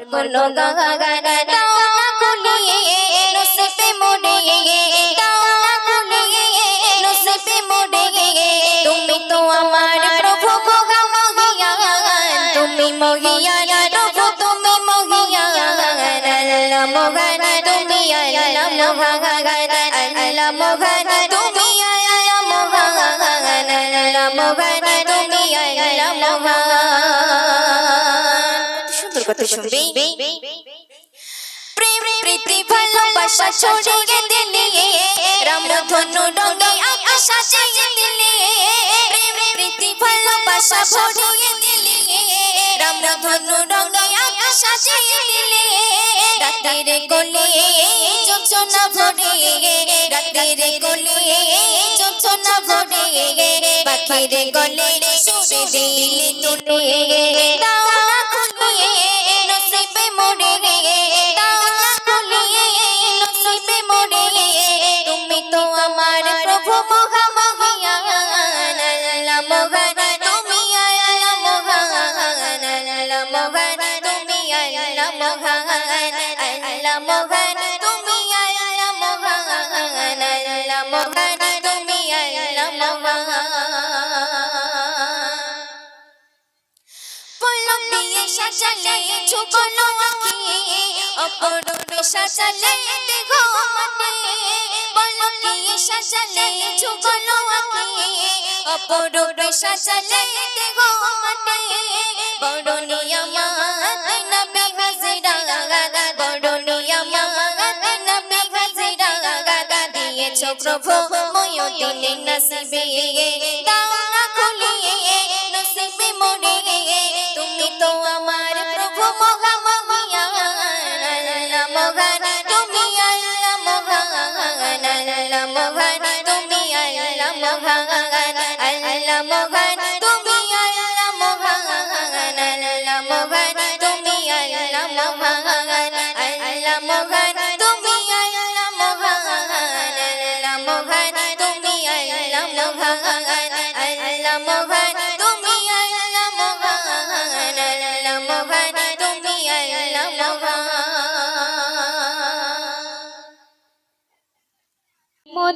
কোনো গাগানা দাও না খুলিয়ে নসিবে মোড়ে দাও না খুলিয়ে নসিবে মোড়ে তুমি তো আমার প্রভু মগা মহিয়ান তুমি মহিয়ান প্রভু তুমি মহিয়ান আল্লাহ মগান তুমি আল্লাহ মগান আল্লাহ মগান তুমি আল্লাহ মগান আল্লাহ মগান তুমি আল্লাহ মগান সুন্দর কথা শুনবি। প্রেম প্রীতি ভালোবাসা ছড়িয়ে দিলে রাম ধনু রঙে আকাশ সাজিয়ে দিলে প্রেম প্রীতি ভালোবাসা ছড়িয়ে দিলে রাম ধনু রঙে আকাশ সাজিয়ে দিলে রাতের কোলে যোজনা ভরে। রাতের কোলে যোজনা ভরে। পাখির গলে সুরে দিলে তুলে। মহান, তুমি আল্লাহ মহান আল্লাহ মহান, তুমি আল্লাহ মহান। পলক দিয়ে সাজালে ঝুঁকলো আঁখি বড় নিয়ামত দিয়েছ প্রভু ময়দিনে নসিবে দাও না খুলিয়ে নসিবে মোড়ে তুমি তো আমার প্রভু মহা মহিয়ান আল্লাহ মহান, তুমি আল্লাহ মহান আল্লাহ মহান, তুমি আল্লাহ মহান।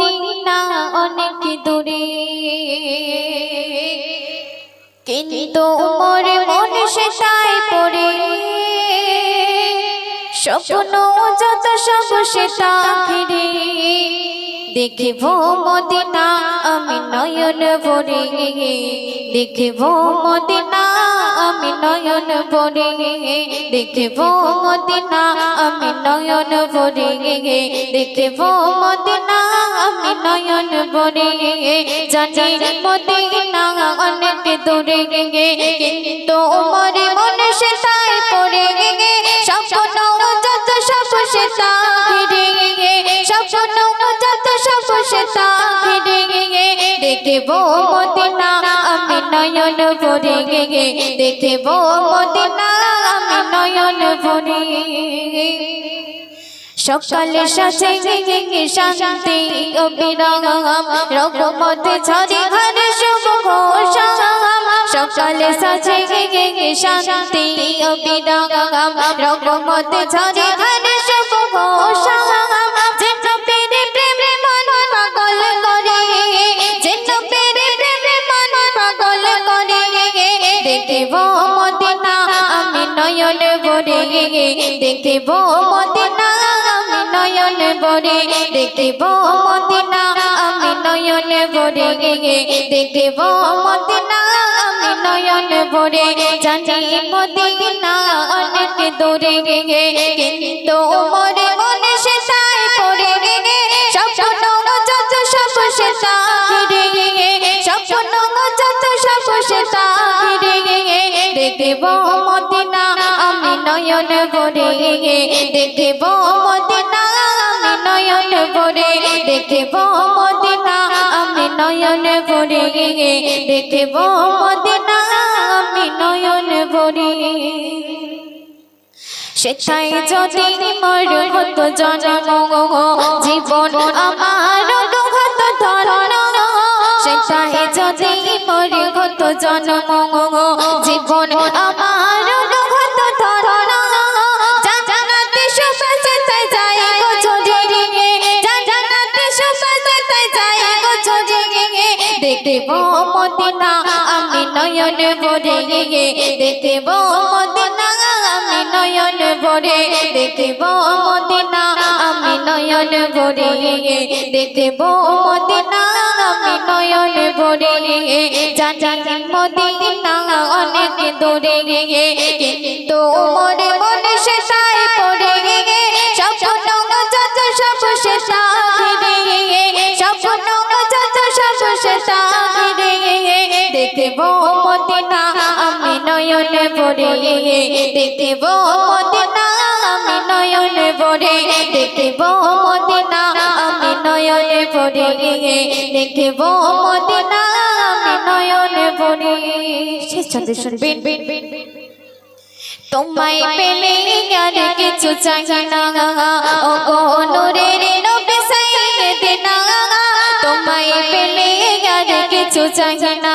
মদিনা অনেক দূরে। কিন্তু মরে মন সেটাই পড়ে। স্বপ্ন যত সব সেটা ঘিরে। দেখিব মদিনা আমি নয়ন ভরে। দেখিব মদিনা আমি নয়ন ভরে, দেখিব মদিনা, আমি নয়ন ভরে, দেখিব মদিনা, আমি নয়ন ভরে, জানি মদিনা অনেক দূরে, কিন্তু মরে মনে সে তাই পড়ে, স্বপ্ন যত সব সেটা ঘিরে দেখিব মদিনা, আমি নয়ন ভরে দেখিব মদিনা, আমি নয়ন ভরে সকালে সাথে শান্তি অবিরাম রঘুমতে ঝরে ঘরে শুভ সকালে সাথে শান্তি অবিরাম রঘুমতে ঝরে ঘরে শুভ ঘোষাম বরে দেখতে মদিনা আমি নয়ন বরে দেখতে মদিনা আমি নয়ন বরে দেখতে মদিনা আমি নয়ন বরে জানি মদিনা অনেক দূরে গে কিন্তু মরে মনে শেষায় পড়ে গে স্বপ্ন যত সব শেষা স্বপ্ন যত সব শেষা দেখতে মদিনা নয়ন ভরে দেখিব মদিনা, আমি নয়ন ভরে দেখিব মদিনা, আমি নয়ন ভরে দেখিব মদিনা, আমি নয়ন ভরে। সেটাই যদি মর হতো জন্ম, জীবন আমার দুঘত ধরন সেটাই যদি মর হতো জন্ম, জীবন আমার দেখিব মদিনা, আমি নয়ন ভরে দেখিব মদিনা, আমি নয়ন ভরে দেখিব মদিনা, আমি নয়ন ভরে দেখিব মদিনা, আমি নয়ন ভরে জানি মদিনা, অনেক দূরে কিন্তু দেখিব মদিনা, আমি নয়ন ভরে, দেখিব মদিনা, আমি নয়ন ভরে, দেখিব মদিনা, আমি নয়ন আমি নয়ন তোমায় পেলে আর কিছু চাই না। ও গো নূরের নবী সাইয়েদিনা, তোমায় পেলে আর কিছু চাই না।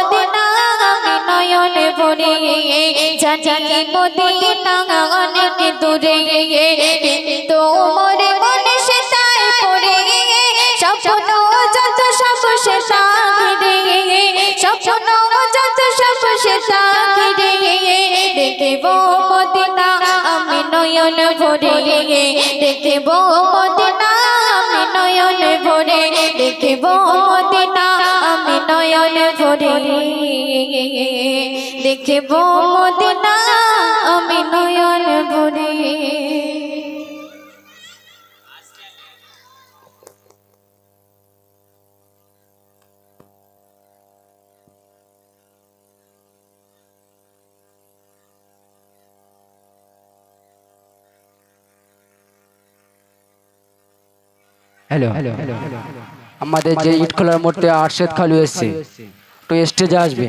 ভরে জানি মদিনা অনেক দূরে কিন্তু মরে মনে সে তাই পড়ে স্বপ্ন যত সব সে স্বপ্ন যত সব সে আমি নয়ন ভরে নয়ন ভরে দেখব মদিনা আমি নয়ন ভরে দেখব মদিনা আমি হ্যালো। হ্যালো। আমাদের যে ইট খোলার মোড়তে আরশেদ খালু এসছে তো স্টেজে আসবে।